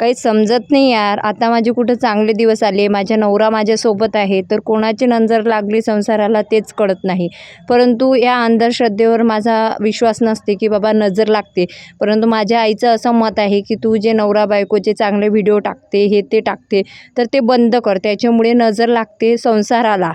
काही समजत नाही यार. आता माझे कुठं चांगले दिवस आले माझ्या नवरा माझ्यासोबत आहे तर कोणाची नजर लागली संसाराला तेच कळत नाही. परंतु या अंधश्रद्धेवर माझा विश्वास नसते की बाबा नजर लागते. परंतु माझ्या आईचं असं मत आहे की तू जे नवरा बायकोचे चांगले व्हिडिओ टाकते हे ते टाकते तर ते बंद कर. त्याच्यामुळे नजर लागते संसाराला.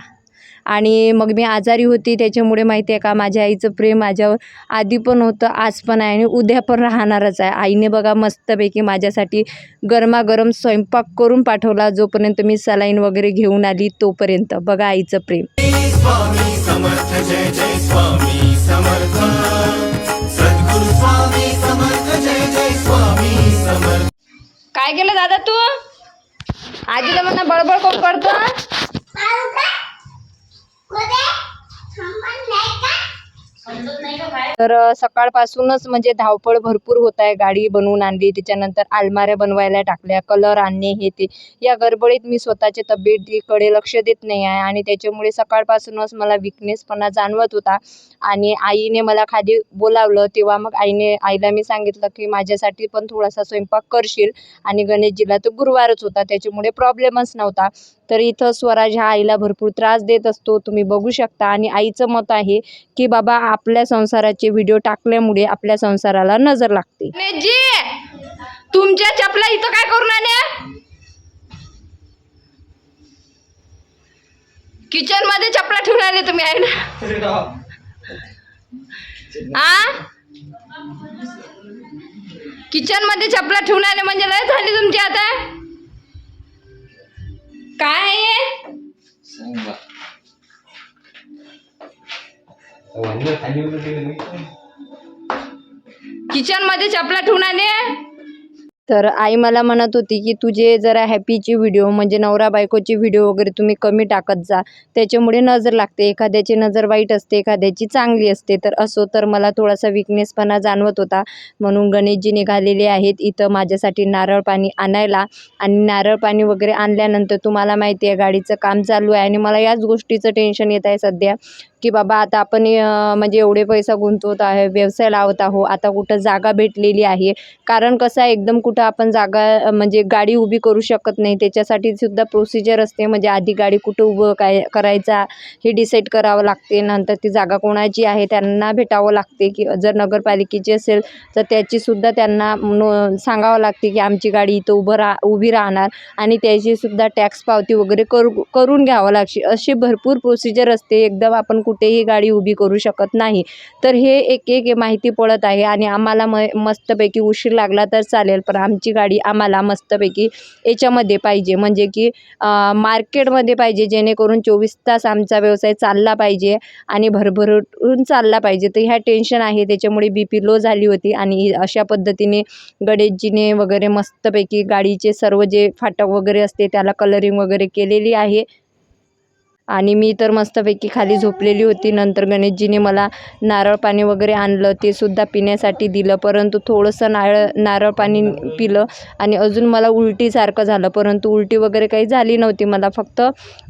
आणि मग मी आजारी होती त्याच्यामुळे माहिती आहे का माझ्या आईचं प्रेम माझ्यावर आधी पण होतं आज पण आहे आणि उद्या पण राहणारच आहे. आईने बघा मस्तपैकी माझ्यासाठी गरमागरम स्वयंपाक करून पाठवला जोपर्यंत मी सलाईन वगैरे घेऊन आली तोपर्यंत. बघा आईचं प्रेम. स्वामी समर्थ जय जय स्वामी समर्थ. सद्गुरु स्वामी समर्थ जय जय स्वामी समर्थ. काय केलं दादा तू? आजीला म्हणा बडबड कोण करतो করে সম্মান নেয় तर सकाळपासूनच म्हणजे धावपळ भरपूर होत आहे. गाडी बनवून आणली त्याच्यानंतर अलमाऱ्या बनवायला टाकल्या कलर आणणे हे ते. या गडबडीत मी स्वतःच्या तब्येतीकडे लक्ष देत नाही आहे आणि त्याच्यामुळे सकाळपासूनच मला विकनेसपणा जाणवत होता. आणि आईने मला खाली बोलावलं तेव्हा मग आईने आईला मी सांगितलं की माझ्यासाठी पण थोडासा स्वयंपाक करशील आणि गणेशजीला तर गुरुवारच होता त्याच्यामुळे प्रॉब्लेमच नव्हता. तर इथं स्वराज हा आईला भरपूर त्रास देत असतो तुम्ही बघू शकता. आणि आईचं मत आहे की बाबा आपल्या संसाराचे व्हिडिओ टाकल्यामुळे आपल्या संसाराला नजर लागते. तुमच्या चपला इथं काय करून आल्या? किचनमध्ये चपला ठेवून आले तुम्ही आहे ना? आ? किचनमध्ये चपला ठेवून आले म्हणजे लय झाली तुमची आता? किचनमध्ये चपला ठेवून आले. तर आई मला म्हणत होती की तुझे जरा हॅपीचे व्हिडिओ म्हणजे नवरा बायकोची व्हिडिओ वगैरे तुम्ही कमी टाकत जा. त्याच्यामुळे नजर लागते. एखाद्याची नजर वाईट असते एखाद्याची चांगली असते. तर असो तर मला थोडासा विकनेसपणा जाणवत होता. म्हणून गणेशजी निघालेले आहेत इथं माझ्यासाठी नारळ पाणी आणायला. आणि नारळ पाणी वगैरे आणल्यानंतर तुम्हाला माहिती आहे गाडीचं काम चालू आहे. आणि मला याच गोष्टीचं टेन्शन येत आहे सध्या. की बाबा आता आपण म्हणजे एवढे पैसा गुंतवत आहे व्यवसाय लावत आहो आता कुठं जागा भेटलेली आहे. कारण कसं आहे एकदम कुठं आपण जागा म्हणजे गाडी उभी करू शकत नाही. त्याच्यासाठी सुद्धा प्रोसिजर असते. म्हणजे आधी गाडी कुठं उभं काय करायचा हे डिसाईड करावं लागते. नंतर ती जागा कोणाची आहे त्यांना भेटावं लागते. की जर नगरपालिकेची असेल तर त्याचीसुद्धा त्यांना नो सांगावं लागते की आमची गाडी इथं उभं राहा उभी राहणार. आणि त्याचीसुद्धा टॅक्स पावती वगैरे करू करून घ्यावं लागते. अशी भरपूर प्रोसिजर असते. एकदम आपण कुठेही गाडी उभी करू शकत नाही. तर हे एक एक माहिती पडत आहे आणि आम्हाला म मस्तपैकी उशीर लागला तर चालेल पण आमची गाडी आम्हाला मस्तपैकी याच्यामध्ये पाहिजे. म्हणजे की मार्केटमध्ये पाहिजे जेणेकरून चोवीस तास आमचा व्यवसाय चालला पाहिजे आणि भरभरून चालला पाहिजे. तर ह्या टेन्शन आहे त्याच्यामुळे बी पी लो झाली होती आणि अशा पद्धतीने गणेशजीने वगैरे मस्तपैकी गाडीचे सर्व जे फाटक वगैरे असते त्याला कलरिंग वगैरे केलेली आहे. आणि मी तर मस्तपैकी खाली झोपलेली होती. नंतर गणेशजीने मला नारळ पाणी वगैरे आणलं. ते सुद्धा पिण्यासाठी दिलं. परंतु थोडंसं नारळ नारळ पाणी पिलं आणि अजून मला उलटीसारखं झालं. परंतु उलटी वगैरे काही झाली नव्हती. मला फक्त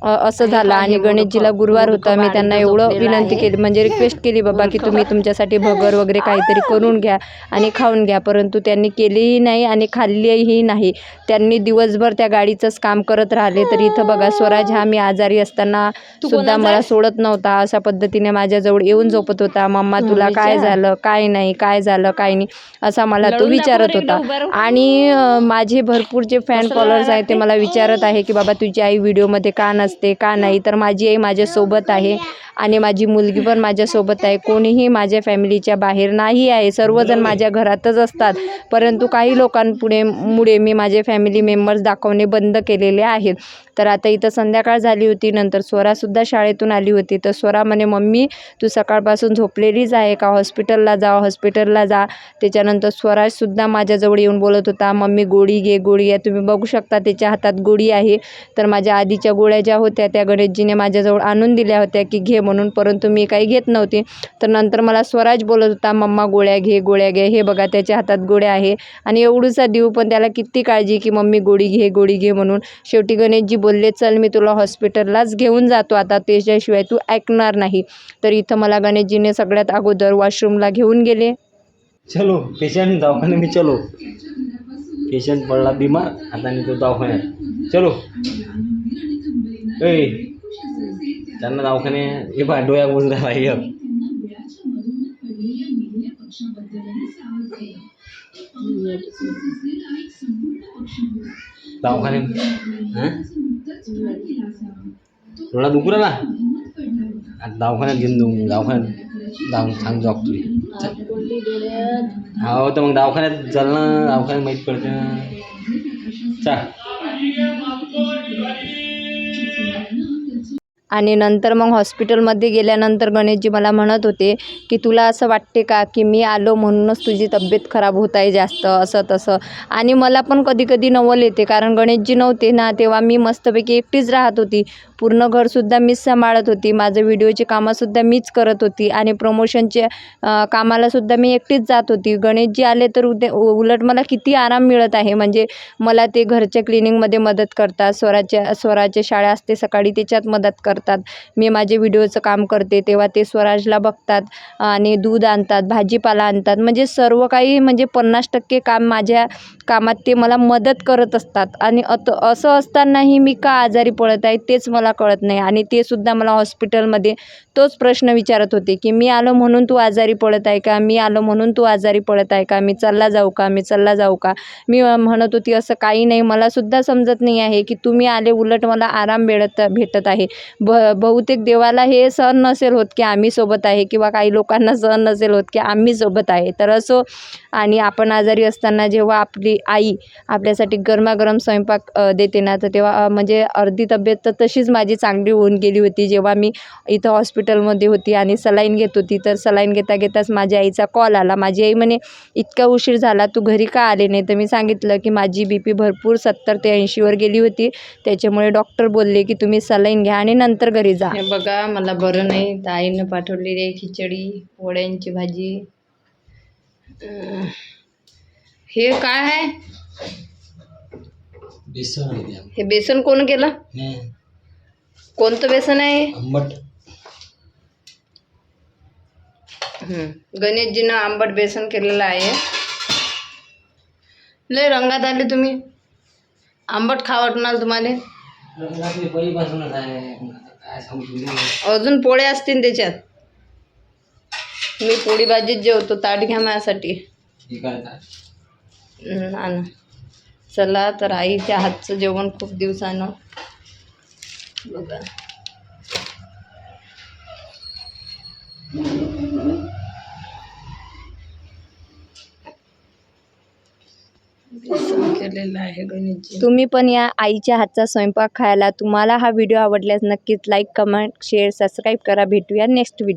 असं झालं. आणि गणेशजीला गुरुवार होता. मी त्यांना एवढं विनंती केली. म्हणजे रिक्वेस्ट केली बाबा की तुम्ही तुमच्यासाठी भगर वगैरे काहीतरी करून घ्या आणि खाऊन घ्या. परंतु त्यांनी केलीही नाही आणि खाल्लीही नाही. त्यांनी दिवसभर त्या गाडीचंच काम करत राहिले. तर इथं बघा स्वराज हा मी आजारी असताना सुद्धा मला सोडत नव्हता अशा पद्धतीने माझ्याजवळ येऊन झोपत होता. मम्मा तुला काय झालं? काय नाही काय झालं? काय नाही. असा मला तो विचारत होता. आणि माझे भरपूर जे फॅन फॉलोअर्स आहेत ते मला विचारत आहे की बाबा तुझी आई व्हिडिओमध्ये का नसते का नाही? तर माझी आई माझ्यासोबत आहे आणि माझी मुलगी पण माझ्यासोबत आहे. कोणीही माझ्या फॅमिलीच्या बाहेर नाही आहे. सर्वजण माझ्या घरातच असतात. परंतु काही लोकांपुढे मुळे मी माझे फॅमिली मेंबर्स दाखवणे बंद केलेले आहेत. तर आता इथं संध्याकाळ झाली होती. नंतर स्वरासुद्धा शाळेतून आली होती. तर स्वरा म्हणे मम्मी तू सकाळपासून झोपलेलीच आहे का? हॉस्पिटलला जा हॉस्पिटलला जा. त्याच्यानंतर स्वराजसुद्धा माझ्याजवळ येऊन बोलत होता मम्मी गोळी घे गोळी घ्या. तुम्ही बघू शकता त्याच्या हातात गोळी आहे. तर माझ्या आधीच्या गोळ्या ज्या होत्या त्या गणेशजीने माझ्याजवळ आणून दिल्या होत्या की घे म्हणून. परंतु मी काही घेत नव्हती. तर नंतर मला स्वराज बोलत होता मम्मा गोळ्या घे गोळ्या घे. हे बघा त्याच्या हातात गोळ्या आहे. आणि एवढूसा देऊ पण त्याला किती काळजी की मम्मी गोळी घे गोळी घे म्हणून. शेवटी गणेशजी बोलले चल मी तुला हॉस्पिटललाच घेऊन जातो. आता त्याच्याशिवाय तू ऐकणार नाही. तर इथं मला गणेशजीने सगळ्यात अगोदर वॉशरूमला घेऊन गेले. चलो पेशंट दवाखाने मी चलो. पेशंट पडला बिमार आता नेतो दवाखान्यात. चलो. ए त्यांना दवाखाने हे पहा डोळ्या बोलून राहिला एक रोडा हं? डोळा दुखू राहिला? आता दवाखान्यात घेऊन जाऊ दवाखान्यात जाऊन जॉब तुझी. हो तर मग दवाखान्यात चल ना दवाखान्यात माहीत पडते ना. चा आणि नंतर मग हॉस्पिटलमध्ये गेल्यानंतर गणेशजी मला म्हणत होते की तुला असं वाटते का की मी आलो म्हणूनच तुझी तब्येत खराब होत आहे जास्त असं तसं. आणि मला पण कधी कधी नवल येते कारण गणेशजी नव्हते ना तेव्हा मी मस्तपैकी एकटीच राहत होती. पूर्ण घरसुद्धा मीच सांभाळत होती. माझं व्हिडिओची कामंसुद्धा मीच करत होती आणि प्रमोशनचे कामालासुद्धा मी एकटीच जात होती. गणेशजी आले तर उद्या उ- उलट मला किती आराम मिळत आहे. म्हणजे मला ते घरच्या क्लिनिंगमध्ये मदत करतात स्वराच्या स्वराच्या शाळा असते सकाळी त्याच्यात मदत करतात. मी माझे व्हिडिओचं काम करते तेव्हा ते स्वराजला बघतात आणि दूध आणतात भाजीपाला आणतात. म्हणजे सर्व काही म्हणजे पन्नास टक्के काम माझ्या कामात ते मला मदत करत असतात. आणि अत असं असतानाही मी का आजारी पडत आहे तेच मला कळत नाही. आणि ते सुद्धा मला हॉस्पिटलमध्ये तोच प्रश्न विचारत होते की मी आलो म्हणून तू आजारी पडत आहे का? मी आलो म्हणून तू आजारी पडत आहे का? मी चालला जाऊ का? मी चालला जाऊ का? मी म्हणत होती असं काही नाही. मला सुद्धा समजत नाही आहे की तुम्ही आले उलट मला आराम भेटत भेटत आहे. ब बहुतेक देवाला हे सहन नसेल होत की आम्ही सोबत आहे किंवा काही लोकांना सहन नसेल होत की आम्ही सोबत आहे. तर असो आणि आपण आजारी असताना जेव्हा आपली आई आपल्यासाठी गरमागरम स्वयंपाक देते ना तर तेव्हा म्हणजे अर्धी तब्येत तर तशीच माझी चांगली होऊन गेली होती. जेव्हा मी इथं हॉस्पिटलमध्ये होती आणि सलाईन घेत होती तर सलाईन घेता घेताच माझ्या आईचा कॉल आला. माझी आई म्हणे इतका उशीर झाला तू घरी का आले नाही? तर मी सांगितलं की माझी बी पी भरपूर सत्तर ते ऐंशीवर गेली होती. त्याच्यामुळे डॉक्टर बोलले की तुम्ही सलाईन घ्या आणि नंतर घरी जा. हे बघा मला बरं नाही. तर आईनं पाठवलेली आहे खिचडी पोळ्यांची भाजी. अं, हे काय आहे? बेसन हे बेसन कोण केलं? कोणतं बेसन आहे? आंबट. हं. गणेशजीनं आंबट बेसन केलेलं आहे. लय रंगात आले तुम्ही. आंबट खा वाटणार तुम्हाला पहिलीपासूनच आहे. अजून पोळ्या असतील त्याच्यात. मी पोळी भाजीत जेवतो ताट घ्या माझ्यासाठी. आणा. चला तर आईच्या हातचं जेवण खूप दिवसानं. बघा बेसन केलेलं आहे गणेशजी. तुम्ही पण या आईच्या हातचा स्वयंपाक खायला. तुम्हाला हा व्हिडिओ आवडल्यास नक्कीच लाईक कमेंट शेअर सबस्क्राईब करा. भेटूया नेक्स्ट व्हिडिओ